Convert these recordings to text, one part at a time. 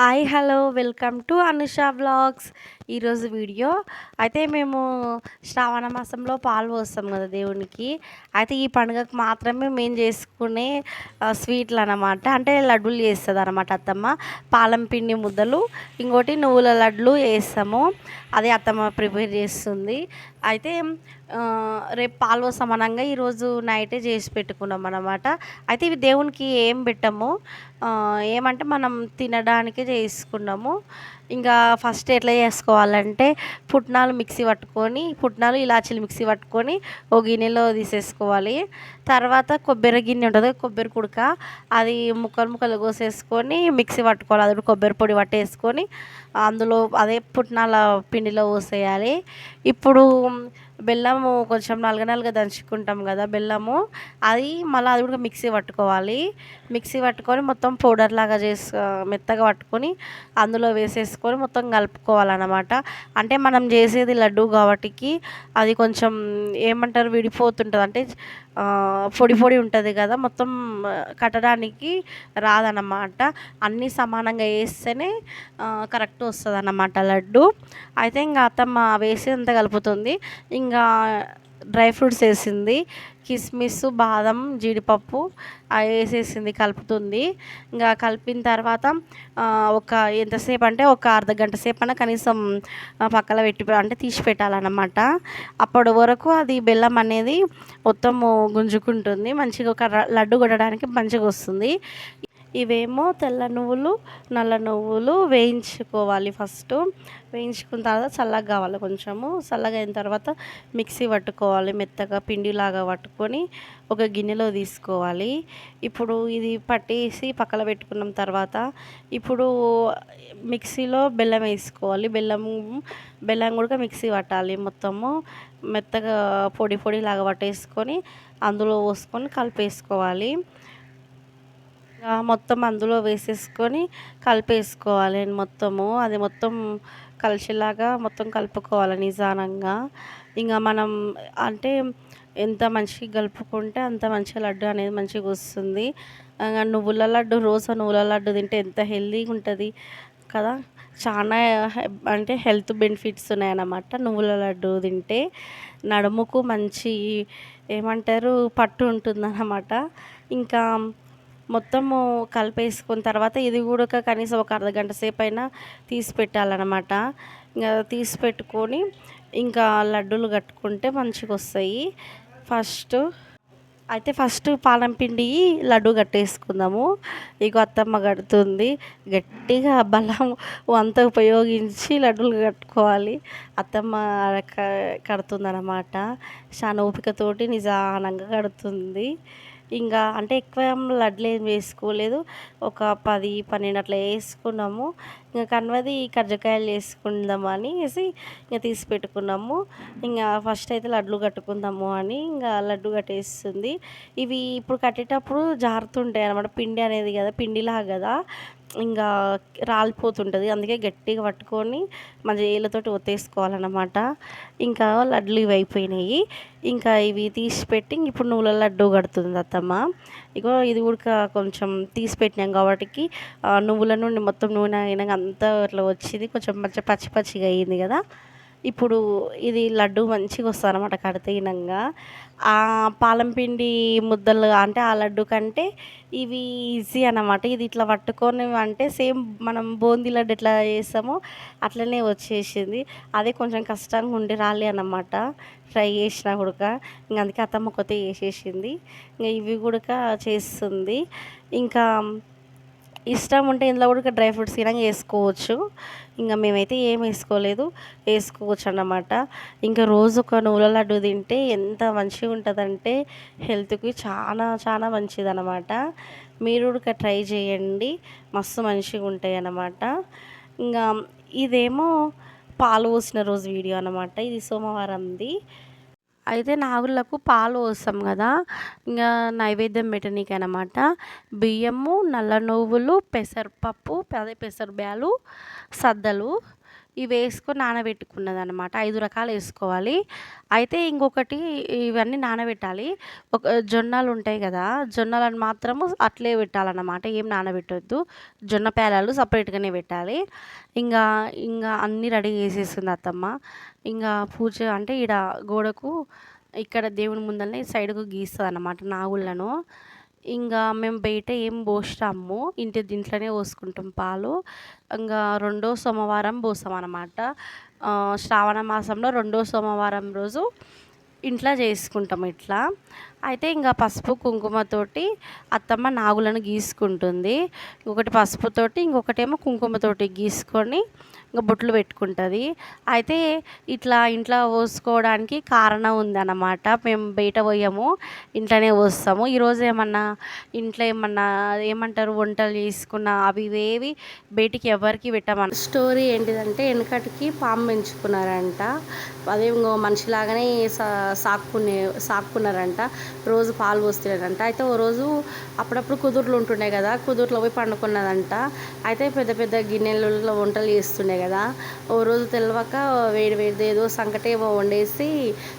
Hi hello welcome to Anusha blogs ఈరోజు video. అయితే మేము శ్రావణ మాసంలో పాలు పోస్తాం కదా దేవునికి. అయితే ఈ పండుగకు మాత్రమే మేము చేసుకునే స్వీట్లు అనమాట అంటే లడ్డూలు చేస్తుంది అనమాట అత్తమ్మ. పాలం పిండి ముద్దలు ఇంకోటి నువ్వుల లడ్లు వేస్తాము అదే అత్తమ్మ ప్రిపేర్ చేస్తుంది. అయితే రేపు పాలు సమానంగా ఈరోజు నైటే చేసి పెట్టుకున్నాం అనమాట అయితే ఇవి దేవునికి ఏం పెట్టము. ఏమంటే మనం తినడానికి చేసుకున్నాము. ఇంకా ఫస్ట్ ఎట్లా చేసుకోవాలంటే పుట్నాలు మిక్సీ పట్టుకొని పుట్నాలు ఇలాచీలు మిక్సీ పట్టుకొని ఒక గిన్నెలో తీసేసుకోవాలి. తర్వాత కొబ్బరి గిన్నె ఉంటుంది కొబ్బరి కుడక అది ముక్కలు ముక్కలు కోసేసుకొని మిక్సీ పట్టుకోవాలి. అది కొబ్బరి పొడి పట్టేసుకొని అందులో అదే పుట్నాల పిండిలో పోసేయాలి. ఇప్పుడు బెల్లము కొంచెం నలగ నలగ దంచుకుంటాం కదా బెల్లము. అది మళ్ళీ అది కూడా మిక్సీ పట్టుకోవాలి. మిక్సీ పట్టుకొని మొత్తం పౌడర్ లాగా చేసి మెత్తగా పట్టుకొని అందులో వేసేసుకొని మొత్తం కలుపుకోవాలన్నమాట. అంటే మనం చేసేది లడ్డు కాబట్టి అది కొంచెం ఏమంటారు విడిపోతుంటుంది. అంటే పొడి పొడి ఉంటుంది కదా మొత్తం కట్టడానికి రాదన్నమాట. అన్నీ సమానంగా వేస్తేనే కరెక్ట్ వస్తుంది అన్నమాట లడ్డు. అయితే ఇంకా అత్తమ్మ వేసి అంత కలుపుతుంది. ఇంకా ఇంకా డ్రై ఫ్రూట్స్ వేసింది. కిస్మిస్ బాదం జీడిపప్పు అవి వేసేసింది కలుపుతుంది. ఇంకా కలిపిన తర్వాత ఒక ఎంతసేపు అంటే ఒక అర్ధ గంట సేపు అన్న కనీసం పక్కన పెట్టి అంటే తీసి పెట్టాలన్నమాట. అప్పటి వరకు అది బెల్లం అనేది మొత్తము గుంజుకుంటుంది. మంచిగా ఒక లడ్డు కొట్టడానికి మంచిగా వస్తుంది. ఇవేమో తెల్ల నువ్వులు నల్ల నువ్వులు వేయించుకోవాలి ఫస్ట్. వేయించుకున్న తర్వాత చల్లగా కావాలి కొంచెము. చల్లగా అయిన తర్వాత మిక్సీ పట్టుకోవాలి మెత్తగా పిండిలాగా పట్టుకొని ఒక గిన్నెలో తీసుకోవాలి. ఇప్పుడు ఇది పట్టేసి పక్కన పెట్టుకున్న తర్వాత ఇప్పుడు మిక్సీలో బెల్లం వేసుకోవాలి. బెల్లం బెల్లం కూడా మిక్సీ పట్టాలి మొత్తము. మెత్తగా పొడి పొడి లాగా పట్టేసుకొని అందులో పోసుకొని కలిపేసుకోవాలి. మొత్తం అందులో వేసేసుకొని కలిపేసుకోవాలి మొత్తము. అది మొత్తం కలిసేలాగా మొత్తం కలుపుకోవాలి నిదానంగా. ఇంకా మనం అంటే ఎంత మంచిగా కలుపుకుంటే అంత మంచిగా లడ్డు అనేది మంచిగా వస్తుంది. నువ్వుల లడ్డు రోజు నువ్వుల లడ్డు తింటే ఎంత హెల్తీగా ఉంటుంది కదా. చాలా అంటే హెల్త్ బెనిఫిట్స్ ఉన్నాయన్నమాట నువ్వుల లడ్డు తింటే. నడుముకు మంచి ఏమంటారు పట్టు ఉంటుందన్నమాట. ఇంకా మొత్తము కలిపేసుకున్న తర్వాత ఇది కూడా కనీసం ఒక అర్ధ గంట సేపు అయినా తీసి పెట్టాలన్నమాట. ఇంకా తీసి పెట్టుకొని ఇంకా లడ్డూలు కట్టుకుంటే మంచిగా వస్తాయి. ఫస్ట్ అయితే ఫస్ట్ పాలం పిండి లడ్డు కట్టేసుకుందాము. ఇక అత్తమ్మ కడుతుంది. గట్టిగా బలం అంతా ఉపయోగించి లడ్డూలు కట్టుకోవాలి. అత్తమ్మ కడుతుందన్నమాట. చాలా ఓపికతోటి నిదానంగా కడుతుంది. ఇంకా అంటే ఎక్కువ లడ్లు ఏం వేసుకోలేదు. ఒక పది పన్నెండు అట్లా వేసుకున్నాము. ఇంకా కన్వది కజ్జకాయలు వేసుకుందాము వేసి ఇంకా తీసి పెట్టుకున్నాము. ఇంకా ఫస్ట్ అయితే లడ్లు కట్టుకుందాము అని ఇంకా లడ్డు కట్టేస్తుంది. ఇవి ఇప్పుడు కట్టేటప్పుడు జారుతుంటాయి అనమాట పిండి అనేది కదా పిండిలా కదా. ఇంకా రాలిపోతుంటుంది. అందుకే గట్టిగా పట్టుకొని మన ఏళ్ళతోటి ఒత్తేసుకోవాలన్నమాట. ఇంకా లడ్లు ఇవి అయిపోయినాయి. ఇంకా ఇవి తీసి పెట్టి ఇప్పుడు నువ్వుల లడ్డు కడుతుంది అత్తమ్మ. ఇగో ఇది కూడా కొంచెం తీసి పెట్టినాం కాబట్టి నువ్వుల నుండి మొత్తం నూనె అయినాక అంతా అట్లా వచ్చింది. కొంచెం మంచిగా పచ్చి పచ్చిగా అయ్యింది కదా. ఇప్పుడు ఇది లడ్డు మంచిగా వస్తుంది అనమాట కడితేనంగా ఆ పాలం పిండి ముద్దలు అంటే ఆ లడ్డు కంటే ఇవి ఈజీ అనమాట ఇది ఇట్లా పట్టుకొని అంటే సేమ్ మనం బూందీ లడ్డు ఎట్లా చేస్తామో అట్లనే వచ్చేసింది. అదే కొంచెం కష్టంగా ఉండి రాలే అన్నమాట. ఫ్రై చేసిన కూడా ఇంక అందుకే అత్తమ్మ కొత్త చేసేసింది. ఇంకా ఇవి కూడా చేస్తుంది. ఇంకా ఇష్టం ఉంటే ఇందులో కూడా డ్రై ఫ్రూట్స్ తినంగా వేసుకోవచ్చు. ఇంకా మేమైతే ఏం వేసుకోలేదు. వేసుకోవచ్చు అన్నమాట ఇంకా రోజు ఒక నువ్వుల లడ్డు తింటే ఎంత మంచిగా ఉంటుందంటే హెల్త్కి చాలా చాలా మంచిది అనమాట మీరు కూడా ట్రై చేయండి. మస్తు మంచిగా ఉంటాయి అన్నమాట ఇంకా ఇదేమో పాలు పోసిన రోజు వీడియో అనమాట ఇది సోమవారంది. అయితే నాగులకు పాలు పోస్తాం కదా. ఇంకా నైవేద్యం పెట్టనీకి అనమాట బియ్యము నల్ల నువ్వులు పెసరపప్పు అదే పెసర బ్యాలు సద్దలు ఇవి వేసుకొని నానబెట్టుకున్నదనమాట ఐదు రకాలు వేసుకోవాలి. అయితే ఇంకొకటి ఇవన్నీ నానబెట్టాలి. ఒక జొన్నలు ఉంటాయి కదా జొన్నలను మాత్రము అట్లే పెట్టాలన్నమాట. ఏం నానబెట్టొద్దు. జొన్న పేలాలు సపరేట్గానే పెట్టాలి. ఇంకా ఇంకా అన్నీ రెడీ చేసేస్తుంది అత్తమ్మ. ఇంకా పూజ అంటే ఇడ గోడకు ఇక్కడ దేవుని ముందరనే సైడ్కు గీస్తుంది అన్నమాట నాగుళ్ళను. ఇంకా మేము బయట ఏం పోస్తాము. ఇంటి దీంట్లోనే పోసుకుంటాం పాలు. ఇంకా రెండో సోమవారం పోసాం అనమాట శ్రావణ మాసంలో రెండో సోమవారం రోజు ఇంట్లో చేసుకుంటాం ఇట్లా. అయితే ఇంకా పసుపు కుంకుమతోటి అత్తమ్మ నాగులను గీసుకుంటుంది. ఒకటి పసుపుతోటి ఇంకొకటేమో కుంకుమతోటి గీసుకొని ఇంకా బొట్లు పెట్టుకుంటుంది. అయితే ఇట్లా ఇంట్లో పోసుకోవడానికి కారణం ఉందన్నమాట. మేము బయట పోయాము ఇంట్లోనే పోస్తాము. ఈరోజు ఏమన్నా ఇంట్లో ఏమన్నా ఏమంటారు వంటలు చేసుకున్న అవి ఇవేవి బయటికి ఎవరికి పెట్టమన్న స్టోరీ ఏంటిదంటే వెనకటికి పాము పెంచుకున్నారంట. అదే ఇంకో మనిషిలాగానే సా సాక్కునే సాక్కున్నారంట. రోజు పాలు పోస్తున్నారంట అయితే ఓ రోజు అప్పుడప్పుడు కుదుర్లు ఉంటుండే కదా కుదుర్లో పోయి పండుకున్నదంట. అయితే పెద్ద పెద్ద గిన్నెలలో వంటలు చేస్తుండే కదా. ఓ రోజు తెలియక వేడి వేడిది ఏదో సంకటేమో వండేసి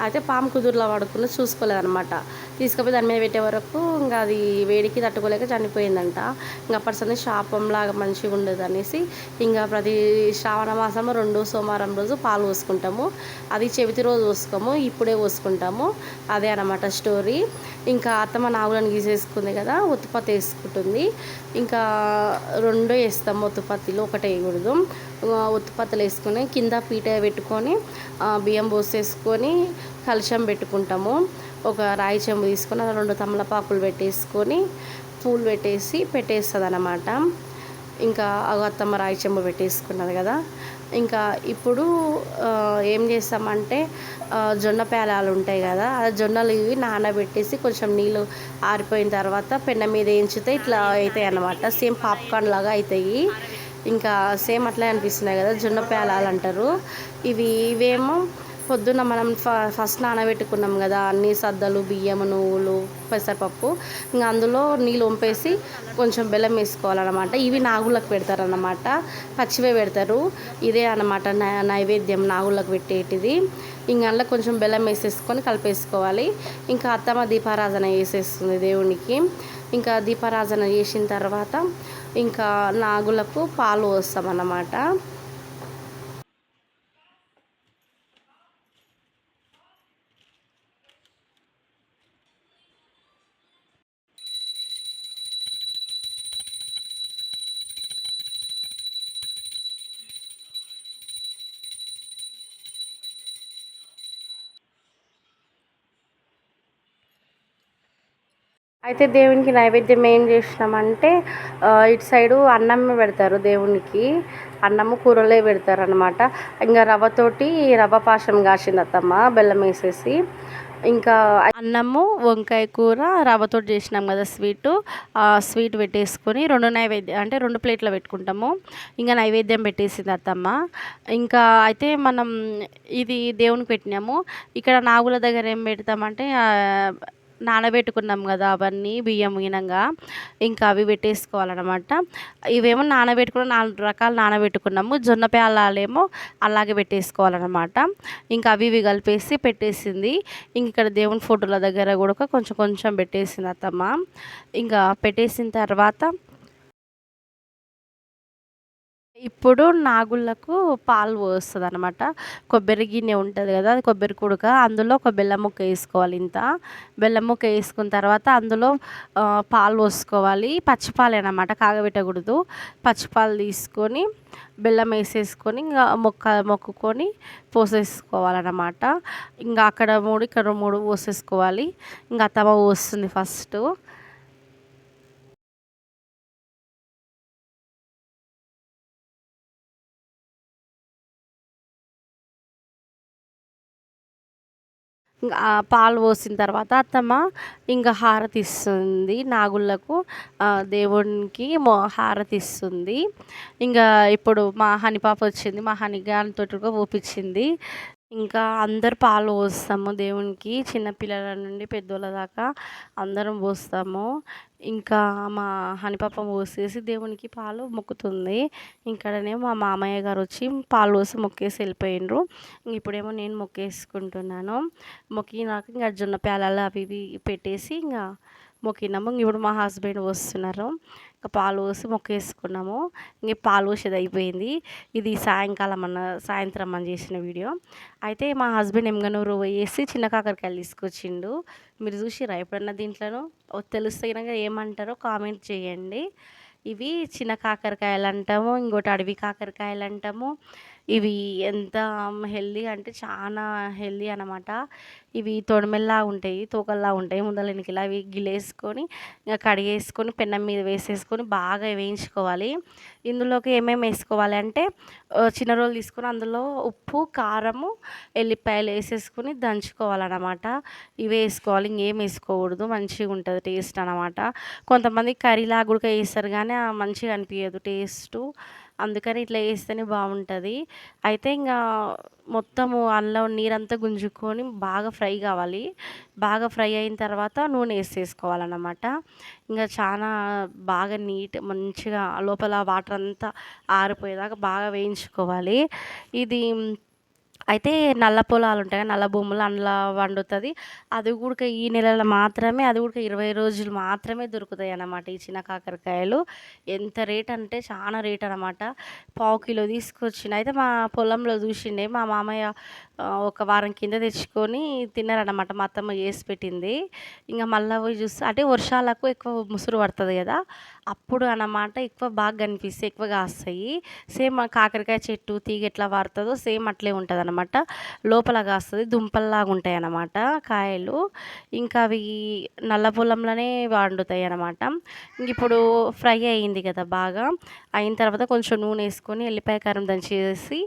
అయితే పాము కుదురులో పడుకుని చూసుకోలేదనమాట తీసుకుపోయి దాని మీద పెట్టే వరకు ఇంకా అది వేడికి తట్టుకోలేక చనిపోయిందంట. ఇంకా అప్పటి శాపంలాగా మంచిగా ఉండదు అనేసి ఇంకా ప్రతి శ్రావణ మాసంలో రెండో సోమవారం రోజు పాలు పోసుకుంటాము. అది చెవితి రోజు పోసుకోము ఇప్పుడే పోసుకుంటాము. అదే అనమాట స్టోరీ. ఇంకా అత్తమ్మ నాగులను గీసేసుకుంది కదా ఉత్పత్తి వేసుకుంటుంది. ఇంకా రెండో వేస్తాము ఉత్పత్తిలో ఒకటే వేయకూడదు. ఉత్పత్తులు వేసుకొని కింద పీట పెట్టుకొని బియ్యం పోసేసుకొని కలుషం పెట్టుకుంటాము. ఒక రాయి చెంబు తీసుకొని అలా రెండు తమలపాకులు పెట్టేసుకొని పూలు పెట్టేసి పెట్టేస్తుంది అనమాట ఇంకా అగత్తమ్మ రాయి చెంబు పెట్టేసుకున్నది కదా. ఇంకా ఇప్పుడు ఏం చేస్తామంటే జొన్న పేలాలు ఉంటాయి కదా ఆ జొన్నలు ఇవి నానబెట్టేసి కొంచెం నీళ్ళు ఆరిపోయిన తర్వాత పెన్న మీద వేయించితే ఇట్లా అవుతాయి అన్నమాట సేమ్ పాప్కార్న్ లాగా అవుతాయి. ఇంకా సేమ్ అట్లా అనిపిస్తున్నాయి కదా జొన్న పేలాలు అంటారు. ఇవి ఇవేమో పొద్దున్న మనం ఫ ఫస్ట్ నానబెట్టుకున్నాం కదా అన్ని సద్దలు బియ్యం నువ్వులు పెసరపప్పు ఇంకా అందులో నీళ్ళు వంపేసి కొంచెం బెల్లం వేసుకోవాలన్నమాట. ఇవి నాగులకు పెడతారన్నమాట పచ్చివే పెడతారు. ఇదే అనమాట నైవేద్యం నాగులకు పెట్టేటిది. ఇంకా అందులో కొంచెం బెల్లం వేసేసుకొని కలిపేసుకోవాలి. ఇంకా అత్తమ్మ దీపారాధన చేసేస్తుంది దేవునికి. ఇంకా దీపారాధన చేసిన తర్వాత ఇంకా నాగులకు పాలు పోస్తామన్నమాట. అయితే దేవునికి నైవేద్యం ఏం చేసినామంటే ఇటు సైడు అన్నం పెడతారు దేవునికి. అన్నము కూరలే పెడతారు అనమాట ఇంకా రవ్వతోటి రవ్వ పాశం కాసింది అత్తమ్మ బెల్లం వేసేసి. ఇంకా అన్నము వంకాయ కూర రవ్వతో చేసినాం కదా స్వీటు. ఆ స్వీట్ పెట్టేసుకొని రెండు నైవేద్యం అంటే రెండు ప్లేట్లో పెట్టుకుంటాము. ఇంకా నైవేద్యం పెట్టేసింది అత్తమ్మ ఇంకా అయితే మనం ఇది దేవునికి పెట్టినాము. ఇక్కడ నాగుల దగ్గర ఏం పెడతామంటే నానబెట్టుకున్నాం కదా అవన్నీ బియ్యం ఈనంగా ఇంకా అవి పెట్టేసుకోవాలన్నమాట. ఇవేమో నానబెట్టుకున్న నాలుగు రకాలు నానబెట్టుకున్నాము. జొన్న పేలాలేమో అలాగే పెట్టేసుకోవాలన్నమాట. ఇంకా అవి ఇవి కలిపేసి పెట్టేసింది. ఇంక ఇక్కడ దేవుని ఫోటోల దగ్గర కూడా కొంచెం కొంచెం పెట్టేసింది అత్తమ్మ. ఇంకా పెట్టేసిన తర్వాత ఇప్పుడు నాగుళ్ళకు పాలు పోస్తుంది అనమాట కొబ్బరి గిన్నె ఉంటుంది కదా అది కొబ్బరి కుడక అందులో ఒక బెల్లం ముక్క వేసుకోవాలి ఇంత. బెల్లం ముక్క వేసుకున్న తర్వాత అందులో పాలు పోసుకోవాలి. పచ్చిపాలు అనమాట కాగబెట్టకూడదు. పచ్చిపాలు తీసుకొని బెల్లం వేసేసుకొని ఇంకా మొక్క మొక్కుకొని పోసేసుకోవాలన్నమాట. ఇంకా అక్కడ మూడు ఇక్కడ మూడు పోసేసుకోవాలి. ఇంకా అత్తమ్మ పోస్తుంది ఫస్ట్. పాలు పోసిన తర్వాత అత్తమ్మ ఇంకా హారతి ఇస్తుంది నాగుళ్ళకు దేవునికి మో హారతి ఇస్తుంది ఇంకా ఇప్పుడు మా హనీ పాప వచ్చింది మా హనీ గారితో ఊపించింది ఇంకా అందరు పాలు పోస్తాము దేవునికి చిన్నపిల్లల నుండి పెద్దోళ్ళ దాకా అందరం పోస్తాము. ఇంకా మా హనిపాప పోసేసి దేవునికి పాలు మొక్కుతుంది. ఇక్కడనేమో మా మామయ్య గారు వచ్చి పాలు పోసి మొక్కేసి వెళ్ళిపోయిండ్రు. ఇప్పుడేమో నేను మొక్కేసుకుంటున్నాను. మొక్కినాక ఇంకా జొన్న ప్యాలాలు అవి ఇవి పెట్టేసి ఇంకా మొక్కినాము ఇప్పుడు మా హస్బెండ్ వస్తున్నారు ఇంకా పాలు పోసి మొక్కేసుకున్నాము. ఇంక పాలు పోసేది అయిపోయింది. ఇది సాయంకాలం అన్న సాయంత్రం అని చేసిన వీడియో. అయితే మా హస్బెండ్ ఎమ్గనూరు పోయేసి చిన్న కాకరకాయలు తీసుకొచ్చిండు. మీరు చూసిరా ఎప్పుడన్నా దీంట్లోనూ? తెలుస్తే ఏమంటారో కామెంట్ చేయండి. ఇవి చిన్న కాకరకాయలు అంటాము ఇంకోటి అడవి కాకరకాయలు అంటాము ఇవి ఎంత హెల్దీ అంటే చాలా హెల్దీ అనమాట ఇవి తొడిమెల్లా ఉంటాయి తోకల్లా ఉంటాయి. ముందల వెనకలా అవి గిలేసుకొని ఇంకా కడిగేసుకొని పెన్నం మీద వేసేసుకొని బాగా వేయించుకోవాలి. ఇందులోకి ఏమేమి వేసుకోవాలి అంటే చిన్న రోలు తీసుకొని అందులో ఉప్పు కారము ఎల్లిపాయలు వేసేసుకొని దంచుకోవాలన్నమాట. ఇవి వేసుకోవాలి ఇంకేం వేసుకోకూడదు. మంచిగా ఉంటుంది టేస్ట్ అనమాట కొంతమంది కర్రీలా గుడిక వేస్తారు కానీ మంచిగా అనిపించదు టేస్టు. అందుకని ఇట్లా వేస్తేనే బాగుంటుంది. అయితే ఇంకా మొత్తము అందులో నీరంతా గుంజుకొని బాగా ఫ్రై కావాలి. బాగా ఫ్రై అయిన తర్వాత నూనె వేసేసుకోవాలన్నమాట. ఇంకా చాలా బాగా నీట్ మంచిగా లోపల వాటర్ అంతా ఆరిపోయేదాకా బాగా వేయించుకోవాలి. ఇది అయితే నల్ల పొలాలు ఉంటాయి నల్ల భూములు అందులో వండుతుంది. అది కూడా ఈ నెలలో మాత్రమే అది కూడా ఇరవై రోజులు మాత్రమే దొరుకుతాయి అన్నమాట ఈ చిన్న కాకరకాయలు. ఎంత రేట్ అంటే చాలా రేట్ అనమాట పావు కిలో తీసుకొచ్చిన అయితే మా పొలంలో చూసిండే మా మామయ్య ఒక వారం కింద తెచ్చుకొని తిన్నారనమాట మా అత్తమ్మ చేసి పెట్టింది. ఇంకా మళ్ళీ పోయి చూస్తే అంటే వర్షాలకు ఎక్కువ ముసురు పడుతుంది కదా అప్పుడు అన్నమాట ఎక్కువ బాగా కనిపిస్తాయి ఎక్కువ కాస్తాయి. సేమ్ కాకరకాయ చెట్టు తీగ ఎట్లా పడుతుందో సేమ్ అట్లే ఉంటుంది అనమాట లోపల కాస్తుంది దుంపల్లాగా ఉంటాయి అన్నమాట కాయలు. ఇంకా అవి నల్ల పొలంలోనే వండుతాయి అనమాట ఇంక ఇప్పుడు ఫ్రై అయింది కదా బాగా. అయిన తర్వాత కొంచెం నూనె వేసుకొని ఎల్లిపాయ కారం దంచేసి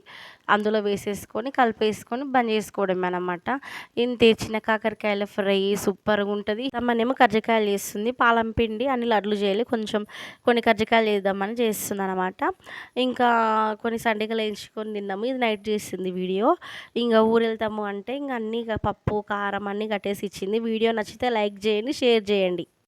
అందులో వేసేసుకొని కలిపేసుకొని బంద్ చేసుకోవడమే అనమాట ఇంత చిన్న కాకరకాయల ఫ్రై సూపర్గా ఉంటుంది. మనేమో కజ్జికాయలు చేస్తుంది పాలం పిండి అన్ని లడ్లు చేయాలి కొంచెం కొన్ని కజ్జికాయలు చేద్దామని చేస్తుంది అనమాట ఇంకా కొన్ని సండికలు వేయించుకొని తిన్నాము ఇది నైట్ చేసింది వీడియో. ఇంకా ఊరు వెళ్తాము అంటే ఇంకా అన్నీ పప్పు కారం అన్నీ కట్టేసి ఇచ్చింది. వీడియో నచ్చితే లైక్ చేయండి షేర్ చేయండి.